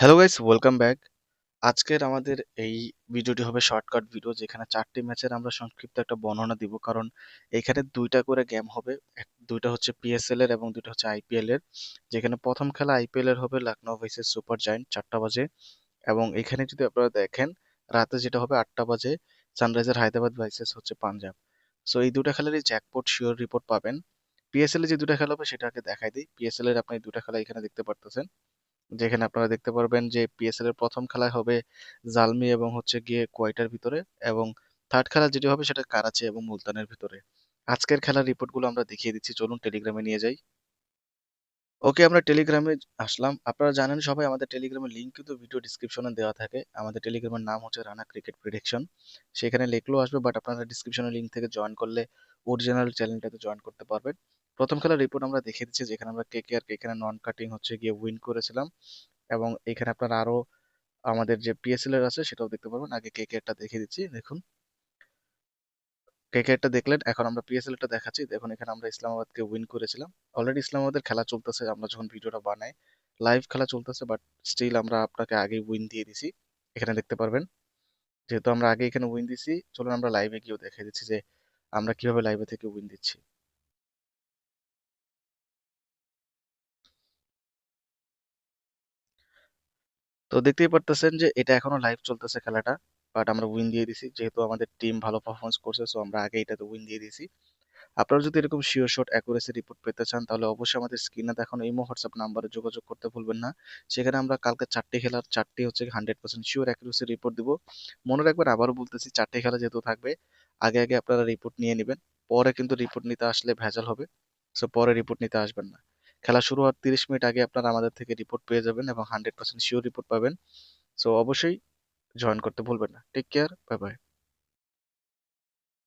Hello guys welcome back আজকের আমাদের এই ভিডিওটি হবে শর্টকাট ভিডিও যেখানে চারটি ম্যাচের আমরা সংক্ষিপ্ত একটা বর্ণনা দিব। কারণ এখানে দুইটা করে গেম হবে দুইটা হচ্ছে পিএসএল এর এবং দুইটা হচ্ছে আইপিএল এর। যেখানে প্রথম খেলা আইপিএল এর হবে লখনৌ ভার্সেস সুপার জায়ান্ট চারটা বাজে। এবং এখানে যদি আপনারা দেখেন, রাতে যেটা হবে আটটা বাজে সানরাইজার হায়দ্রাবাদ ভার্সেস হচ্ছে পাঞ্জাব সো এই দুটা খেলারই জ্যাকপট শিওর রিপোর্ট পাবেন। পিএসএল এ যে দুটা খেলা হবে সেটাকে দেখাই দিই। পিএসএল এর আপনি দুটা খেলা এখানে দেখতে পারতেছেন। যেখানে আপনারা দেখতে পারবেন যে পিএসএল এর প্রথম খেলা হবে জালমি এবং হচ্ছে গিয়ে কোয়েটার ভিতরে এবং থার্ড খেলা যেটি হবে সেটা কারাচি এবং মুলতানের ভিতরে। আজকের খেলার রিপোর্টগুলো আমরা দেখিয়ে দিচ্ছি, চলুন টেলিগ্রামে নিয়ে যাই। ওকে আমরা টেলিগ্রামে আসলাম। আপনারা জানেন সবাই, আমাদের টেলিগ্রামের লিঙ্ক কিন্তু ভিডিও ডিসক্রিপশনে দেওয়া থাকে। আমাদের টেলিগ্রামের নাম হচ্ছে রানা ক্রিকেট প্রিডিকশন সেখানে লিখলেও আসবে বাট আপনারা ডিসক্রিপশনের লিঙ্ক থেকে জয়েন করলে অরিজিনাল চ্যানেলটাতে জয়েন করতে পারবেন। প্রথম খেলার রিপোর্ট আমরা দেখিয়ে দিচ্ছি যেখানে আমরা কে কে আর এখানে নন কাটিং হচ্ছে গিয়ে উইন করেছিলাম। এবং এখানে আপনারা আরও আমাদের যে পিএসএল এর আছে সেটাও দেখতে পারবেন। আগে কে কে একটা দেখিয়ে দিচ্ছি, দেখুন। কে কে দেখলেন, এখন আমরা পিএসএল টা দেখাচ্ছি। দেখুন, এখানে আমরা ইসলামাবাদকে উইন করেছিলাম। অলরেডি ইসলামাবাদের খেলা চলতেছে, আমরা যখন ভিডিওটা বানাই লাইভ খেলা চলতেছে বাট স্টিল আমরা আপনাকে আগে উইন দিয়ে দিছি। এখানে দেখতে পারবেন, যেহেতু আমরা আগে এখানে উইন দিছি, চলুন আমরা লাইভে গিয়েও দেখে দিচ্ছি যে আমরা কীভাবে লাইভে থেকে উইন দিচ্ছি। তো দেখতেই পারতেছেন যে এটা এখনও লাইভ চলতেছে খেলাটা বাট আমরা উইন দিয়ে দিছি। যেহেতু আমাদের টিম ভালো পারফরমেন্স করছে সো আমরা আগে এটাতে উইন দিয়ে দিছি আপনারা যদি এরকম শিওর শট অ্যাকুরেসি রিপোর্ট পেতে চান, তাহলে অবশ্যই আমাদের স্ক্রিনে দেখানো ইমো হোয়াটসঅ্যাপ নাম্বারে যোগাযোগ করতে ভুলবেন না। সেখানে আমরা কালকে চারটি খেলার, চারটি হচ্ছে hundred percent sure accuracy report দিব। মনে রাখবেন, আবারও বলতেছি, চারটি খেলা যেহেতু থাকবে, আগে আগে আপনারা রিপোর্ট নিয়ে নেবেন। পরে কিন্তু রিপোর্ট নিতে আসলে ভেজাল হবে সো পরে রিপোর্ট নিতে আসবেন না। খেলা শুরু হওয়ার তিরিশ মিনিট আগে আপনারা আমাদের থেকে রিপোর্ট পেয়ে যাবেন এবং হান্ড্রেড পার্সেন্ট শিওর রিপোর্ট পাবেন। সো অবশ্যই জয়েন করতে ভুলবেন না। Take care bye bye